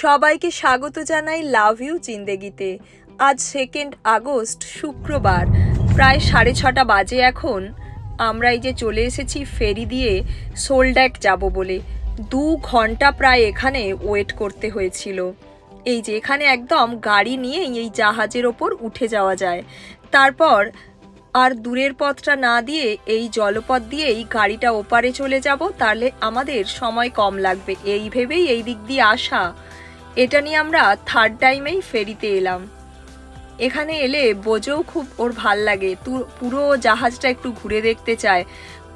সবাইকে স্বাগত জানাই লাভ ইউ জিন্দেগিতে। আজ সেকেন্ড আগস্ট, শুক্রবার, প্রায় সাড়ে ছটা বাজে এখন। আমরা এই যে চলে এসেছি ফেরি দিয়ে সোলড্যাক যাব বলে। দু ঘণ্টা প্রায় এখানে ওয়েট করতে হয়েছিল। এই যে এখানে একদম গাড়ি নিয়ে এই জাহাজের ওপর উঠে যাওয়া যায়। তারপর আর দূরের পথটা না দিয়ে এই জলপথ দিয়েই গাড়িটা ওপারে চলে যাব, তাহলে আমাদের সময় কম লাগবে। এই ভেবেই এই দিক দিয়ে আসা। এটা নিয়ে আমরা থার্ড টাইমেই ফেরিতে এলাম। এখানে এলে বোঝেও খুব ওর ভালো লাগে। পুরো জাহাজটা একটু ঘুরে দেখতে চায়।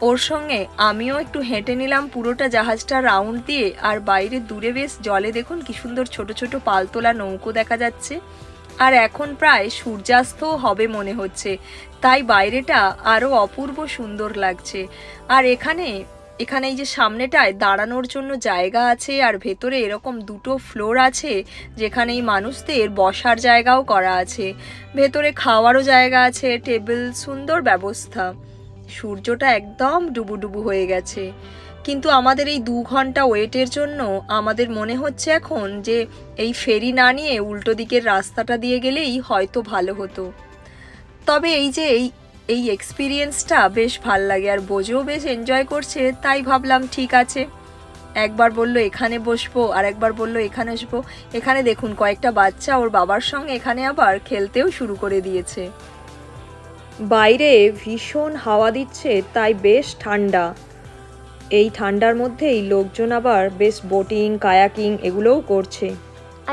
ওর সঙ্গে আমিও একটু হেঁটে নিলাম পুরোটা জাহাজটা রাউন্ড দিয়ে। আর বাইরে দূরে বেশ জলে দেখুন কি সুন্দর ছোট ছোট পালতোলা নৌকো দেখা যাচ্ছে। আর এখন প্রায় সূর্যাস্তও হবে মনে হচ্ছে। তাই বাইরেটা আরও অপূর্ব সুন্দর লাগছে। আর এখানে এখানে এই যে সামনেটায় দাঁড়ানোর জন্য জায়গা আছে আর ভেতরে এরকম দুটো ফ্লোর আছে যেখানে এই মানুষদের বসার জায়গাও করা আছে। ভেতরে খাওয়ারও জায়গা আছে টেবিল সুন্দর ব্যবস্থা। সূর্যটা একদম ডুবুডুবু হয়ে গেছে। কিন্তু আমাদের এই দু ঘণ্টা ওয়েটের জন্য আমাদের মনে হচ্ছে এখন যে এই ফেরি না নিয়ে উল্টো দিকের রাস্তাটা দিয়ে গেলেই হয়তো ভালো হতো। তবে এই যে এই এই এক্সপিরিয়েন্সটা বেশ ভালো লাগে আর বোঝেও বেশ এনজয় করছে, তাই ভাবলাম ঠিক আছে। একবার বলল, এখানে বসবো। আর একবার বলল, এখানে বসবো এখানে দেখুন, কয়েকটা বাচ্চা ওর বাবার সঙ্গে এখানে আবার খেলতেও শুরু করে দিয়েছে। বাইরে ভীষণ হাওয়া দিচ্ছে, তাই বেশ ঠান্ডা। এই ঠান্ডার মধ্যেই লোকজন আবার বেশ বোটিং কায়াকিং এগুলোও করছে।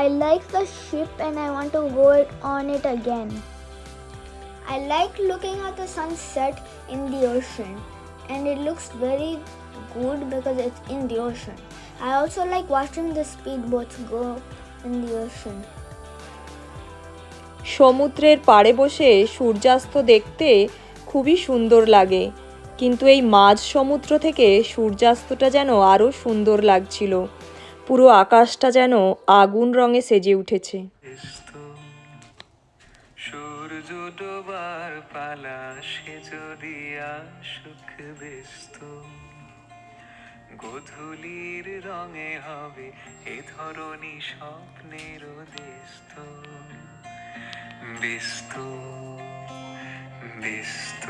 I like the ship and I want to go on it again. I like looking at the sunset in the ocean and it looks very good because it's in the ocean. I also like watching the speedboats go in the ocean. সমুদ্রের পাড়ে বসে সূর্যাস্ত দেখতে খুবই সুন্দর লাগে কিন্তু এই মাঝ সমুদ্র থেকে সূর্যাস্তটা যেন আরও সুন্দর লাগছিল পুরো আকাশটা যেন আগুন রঙে সেজে উঠেছে সূর্য পালা সে যদি আসুক ব্যস্ত, গধূলির রঙে হবে এ ধরনী স্বপ্নের দেস্ত ব্যস্ত ব্যস্ত,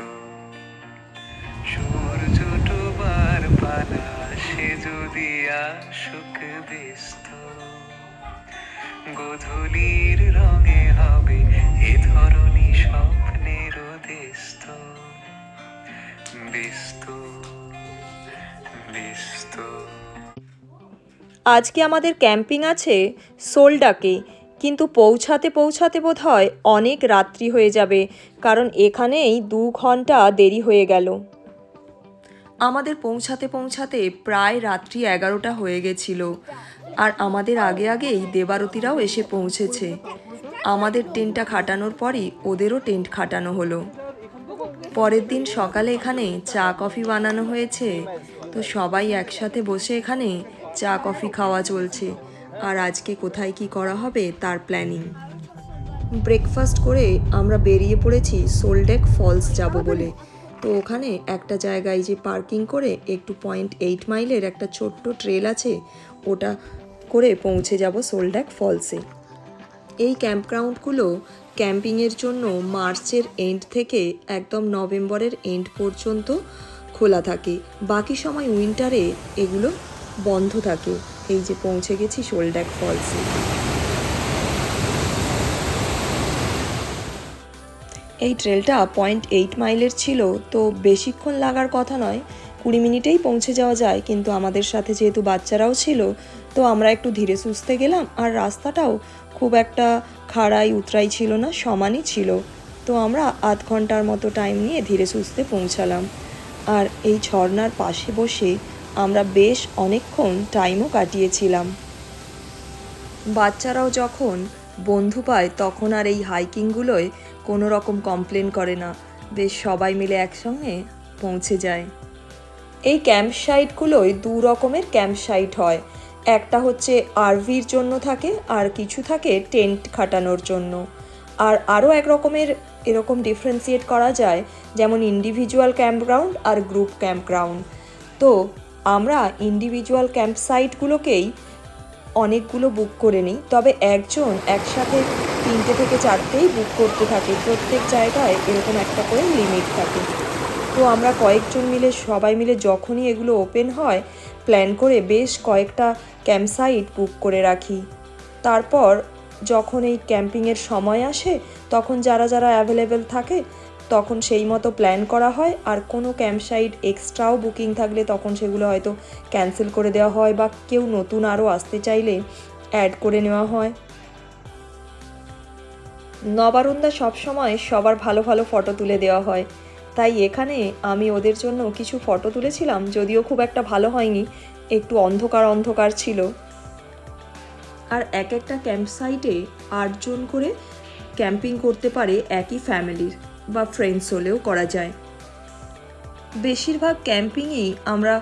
সূর্য ডোবার পালা সে যদি আসুক ব্যস্ত, গধূলির রঙে হবে এ ধরনী স্বপ্নের দেস্ত ব্যস্ত ব্যস্ত আজকে আমাদের ক্যাম্পিং আছে সোলডাকে, কিন্তু পৌঁছাতে পৌঁছাতে বোধ হয় অনেক রাত্রি হয়ে যাবে, কারণ এখানেই দু ঘণ্টা দেরি হয়ে গেল। আমাদের পৌঁছাতে পৌঁছাতে প্রায় রাত্রি এগারোটা হয়ে গেছিল, আর আমাদের আগে আগেই দেবারতীরাও এসে পৌঁছেছে। আমাদের টেন্টটা খাটানোর পরই ওদেরও টেন্ট খাটানো হলো। পরের দিন সকালে এখানে চা, কফি বানানো হয়েছে। তো সবাই একসাথে বসে এখানে চা, কফি খাওয়া চলছে। আর আজকে কোথায় কি করা হবে তার প্ল্যানিং। ব্রেকফাস্ট করে আমরা বেরিয়ে পড়েছি সোলডেক ফলস যাব বলে। তো ওখানে একটা জায়গায় যে পার্কিং করে একটু পয়েন্ট এইট মাইলের একটা ছোট্ট ট্রেল আছে, ওটা করে পৌঁছে যাব সোলডেক ফলসে। এই ক্যাম্পগ্রাউন্ডগুলো ক্যাম্পিংয়ের জন্য মার্চের এন্ড থেকে একদম নভেম্বরের এন্ড পর্যন্ত খোলা থাকে। বাকি সময় উইন্টারে এগুলো বন্ধ থাকে। এই যে পৌঁছে গেছি শোলড্যাক ফলসে। এই ট্রেলটা পয়েন্ট এইট মাইলের ছিল, তো বেশিক্ষণ লাগার কথা নয়। কুড়ি মিনিটেই পৌঁছে যাওয়া যায়, কিন্তু আমাদের সাথে যেহেতু বাচ্চারাও ছিল, তো আমরা একটু ধীরে সুস্থে গেলাম আর রাস্তাটাও খুব একটা খাড়াই উতরাই ছিল না, সমানই ছিল। তো আমরা আধ ঘণ্টার মতো টাইম নিয়ে ধীরে সুস্থে পৌঁছালাম। আর এই ঝর্ণার পাশে বসে আমরা বেশ অনেকক্ষণ টাইমও কাটিয়েছিলাম। বাচ্চারাও যখন বন্ধু পায়, তখন আর এই হাইকিংগুলোয় কোনো রকম কমপ্লেন করে না। বেশ সবাই মিলে একসঙ্গে পৌঁছে যায়। এই ক্যাম্প সাইটগুলোয় দু রকমের ক্যাম্প সাইট হয়। একটা হচ্ছে আরভির জন্য থাকে, আর কিছু থাকে টেন্ট খাটানোর জন্য। আর আরও এক রকমের এরকম ডিফারেন্সিয়েট করা যায়, যেমন ইন্ডিভিজুয়াল ক্যাম্পগ্রাউন্ড আর গ্রুপ ক্যাম্পগ্রাউন্ড তো আমরা ইন্ডিভিজুয়াল ক্যাম্প সাইটগুলোকেই অনেকগুলো বুক করে নিই, তবে একজন একসাথে তিনটে থেকে চারটেই বুক করতে থাকে। প্রত্যেক জায়গায় এরকম একটা করে লিমিট থাকে। তো আমরা কয়েকজন মিলে, সবাই মিলে যখনই এগুলো ওপেন হয় প্ল্যান করে বেশ কয়েকটা ক্যাম্পসাইট বুক করে রাখি। তারপর যখন এই ক্যাম্পিংয়ের সময় আসে, তখন যারা যারা অ্যাভেলেবেল থাকে, তখন সেই মতো প্ল্যান করা হয়। আর কোনো ক্যাম্পসাইট এক্সট্রাও বুকিং থাকলে তখন সেগুলো হয়তো ক্যান্সেল করে দেওয়া হয় বা কেউ নতুন আরও আসতে চাইলে অ্যাড করে নেওয়া হয়। নবারুন্দা সবসময় সবার ভালো ভালো ফটো তুলে দেওয়া হয়। তাই এখানে আমি ওদের জন্য কিছু ফটো তুলেছিলাম, যদিও খুব একটা ভালো হয়নি, একটু অন্ধকার অন্ধকার ছিল। আর এক একটা ক্যাম্প সাইটে আটজন করে ক্যাম্পিং করতে পারে একই ফ্যামিলির বা ফ্রেন্ডস হলেও করা যায়। বেশিরভাগ ক্যাম্পিংই আমরা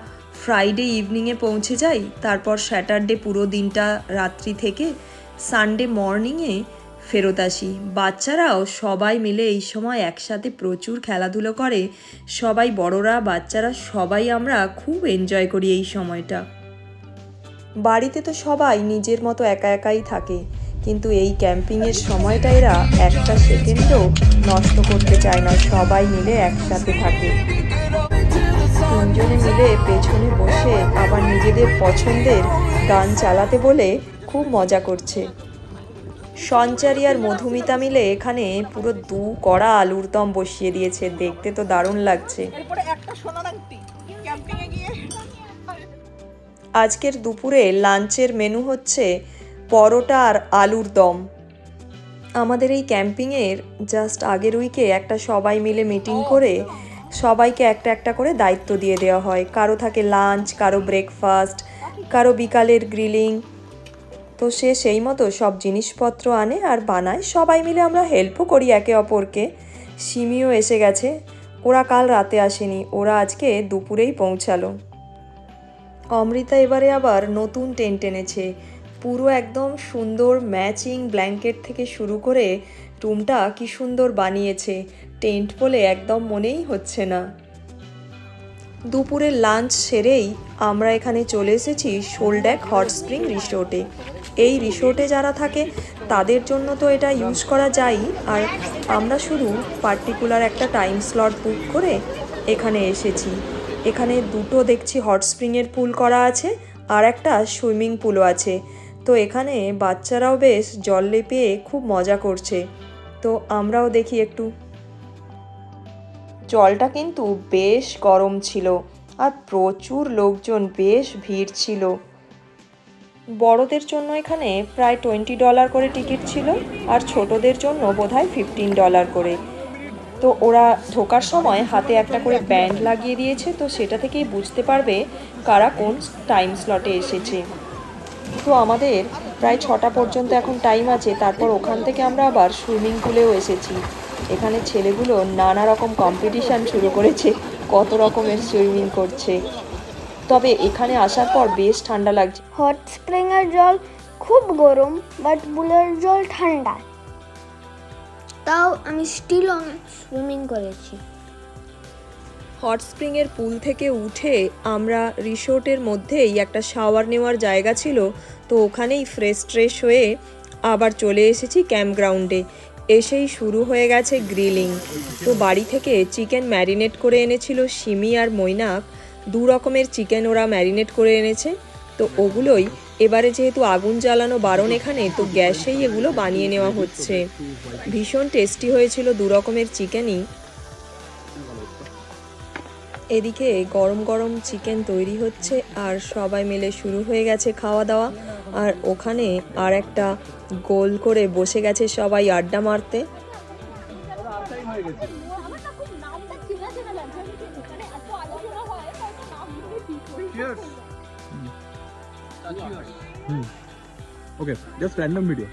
ফ্রাইডে ইভিনিংয়ে পৌঁছে যাই, তারপর স্যাটারডে পুরো দিনটা রাত্রি থেকে সানডে মর্নিংয়ে ফেরত আসি। বাচ্চারাও সবাই মিলে এই সময় একসাথে প্রচুর খেলাধুলো করে। সবাই বড়রা, বাচ্চারা, সবাই আমরা খুব এনজয় করি এই সময়টা। বাড়িতে তো সবাই নিজের মতো একা একাই থাকে। কিন্তু এই ক্যাম্পিংয়ের সময়টা এরা একটা সেকেন্ডও নষ্ট করতে চায় না। সবাই মিলে একসাথে থাকে। তিনজনে মিলে পেছনে বসে আবার নিজেদের পছন্দের গান চালাতে বলে খুব মজা করছে। সঞ্চারী আর মধুমিতা মিলে এখানে পুরো দু কড়া আলুর দম বসিয়ে দিয়েছে। দেখতে তো দারুণ লাগছে। আজকের দুপুরে লাঞ্চের মেনু হচ্ছে পরোটা আর আলুর দম। আমাদের এই ক্যাম্পিংয়ের জাস্ট আগের উইকে একটা সবাই মিলে মিটিং করে সবাইকে একটা একটা করে দায়িত্ব দিয়ে দেওয়া হয়। কারও থাকে লাঞ্চ কারও ব্রেকফাস্ট কারও বিকালের গ্রিলিং তো সে সেই মতো সব জিনিসপত্র আনে আর বানায়। সবাই মিলে আমরা হেল্পও করি একে অপরকে। সিমিও এসে গেছে। ওরা কাল রাতে আসেনি। ওরা আজকে দুপুরেই পৌঁছালো। অমৃতা এবারে আবার নতুন টেন্ট এনেছে। পুরো একদম সুন্দর ম্যাচিং ব্ল্যাঙ্কেট থেকে শুরু করে রুমটা কি সুন্দর বানিয়েছে। টেন্ট বলে একদম মনেই হচ্ছে না। দুপুরের লাঞ্চ সেরেই আমরা এখানে চলে এসেছি শোলড্যাক হট স্প্রিং রিসোর্টে। এই রিসোর্টে যারা থাকে, তাদের জন্য তো এটা ইউজ করা যায় আর আমরা শুধু পার্টিকুলার একটা টাইম স্লট বুক করে এখানে এসেছি। এখানে দুটো দেখছি হট স্প্রিংয়ের পুল করা আছে আর একটা সুইমিং পুলও আছে। তো এখানে বাচ্চারাও বেশ জল পেয়ে খুব মজা করছে। তো আমরাও দেখি একটু। জলটা কিন্তু বেশ গরম ছিল আর প্রচুর লোকজন, বেশ ভিড় ছিল। বড়দের জন্য এখানে প্রায় টোয়েন্টি ডলার করে টিকিট ছিল আর ছোটদের জন্য বোধহয় ফিফটিন ডলার করে। তো ওরা ঢোকার সময় হাতে একটা করে ব্যান্ড লাগিয়ে দিয়েছে, তো সেটা থেকেই বুঝতে পারবে কারা কোন টাইম স্লটে এসেছে। তো আমাদের প্রায় ছটা পর্যন্ত এখন টাইম আছে, তারপর ওখান থেকে আমরা আবার সুইমিং পুলেও এসেছি। এখানে ছেলেগুলো নানা রকম কম্পিটিশান শুরু করেছে কত রকমের সুইমিং করছে। তবে এখানে আসার পর বেশ ঠান্ডা লাগছে। হট স্প্রিংয়ের জল খুব গরম বাট পুলের জল ঠান্ডা। তাও আমি স্টিল সুইমিং করেছি। হট স্প্রিংয়ের পুল থেকে উঠে আমরা রিসোর্টের মধ্যেই একটা শাওয়ার নেওয়ার জায়গা ছিল তো ওখানেই ফ্রেশ ট্রেশ হয়ে আবার চলে এসেছি ক্যাম্পগ্রাউন্ডে এসেই শুরু হয়ে গেছে গ্রিলিং। তো বাড়ি থেকে চিকেন ম্যারিনেট করে এনেছিল সিমি আর মৈনাক। দু রকমের চিকেন ওরা ম্যারিনেট করে এনেছে। তো ওগুলোই এবারে যেহেতু আগুন জ্বালানো বারণ এখানে, তো গ্যাসেই এগুলো বানিয়ে নেওয়া হচ্ছে। ভীষণ টেস্টি হয়েছিল দু রকমের চিকেনই। এদিকে গরম গরম চিকেন তৈরি হচ্ছে আর সবাই মিলে শুরু হয়ে গেছে খাওয়া দাওয়া। আর ওখানে আর একটা গোল করে বসে গেছে সবাই আড্ডা মারতে। Okay, just random video.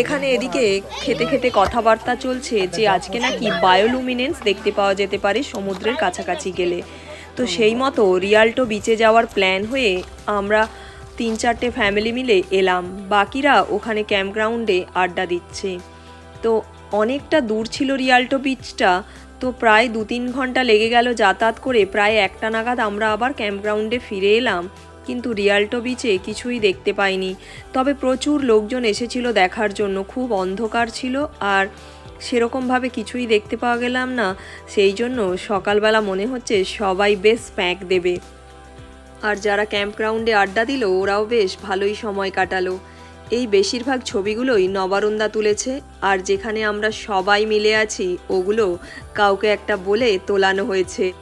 এখানে এদিকে খেতে খেতে কথাবার্তা চলছে যে আজকে নাকি বায়োলুমিনেন্স দেখতে পাওয়া যেতে পারে সমুদ্রের কাছাকাছি গেলে। তো সেই মতো রিয়াল্টো বিচে যাওয়ার প্ল্যান হয়ে আমরা তিন চারটে ফ্যামিলি মিলে এলাম। বাকিরা ওখানে ক্যাম্পগ্রাউন্ডে আড্ডা দিচ্ছে। তো অনেকটা দূর ছিল রিয়াল্টো বিচটা তো প্রায় দু তিন ঘণ্টা লেগে গেল যাতায়াত করে। প্রায় একটা নাগাদ আমরা আবার ক্যাম্পগ্রাউন্ডে ফিরে এলাম। কিন্তু রিয়াল্টো বিচে কিছুই দেখতে পাইনি। তবে প্রচুর লোকজন এসেছিল দেখার জন্য, খুব অন্ধকার ছিল আর সেরকমভাবে কিছুই দেখতে পাওয়া গেলাম না। সেই জন্য সকালবেলা মনে হচ্ছে সবাই বেশ প্যাঁক দেবে। আর যারা ক্যাম্পগ্রাউন্ডে আড্ডা দিল, ওরাও বেশ ভালোই সময় কাটালো। এই বেশিরভাগ ছবিগুলোই নবারুন্দা তুলেছে আর যেখানে আমরা সবাই মিলে আছি, ওগুলো কাউকে একটা বলে তোলানো হয়েছে।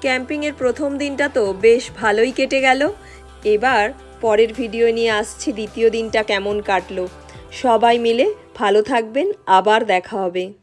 ক্যাম্পিংয়ের প্রথম দিনটা তো বেশ ভালোই কেটে গেল। এবার পরের ভিডিও নিয়ে আসছি দ্বিতীয় দিনটা কেমন কাটলো। সবাই মিলে ভালো থাকবেন, আবার দেখা হবে।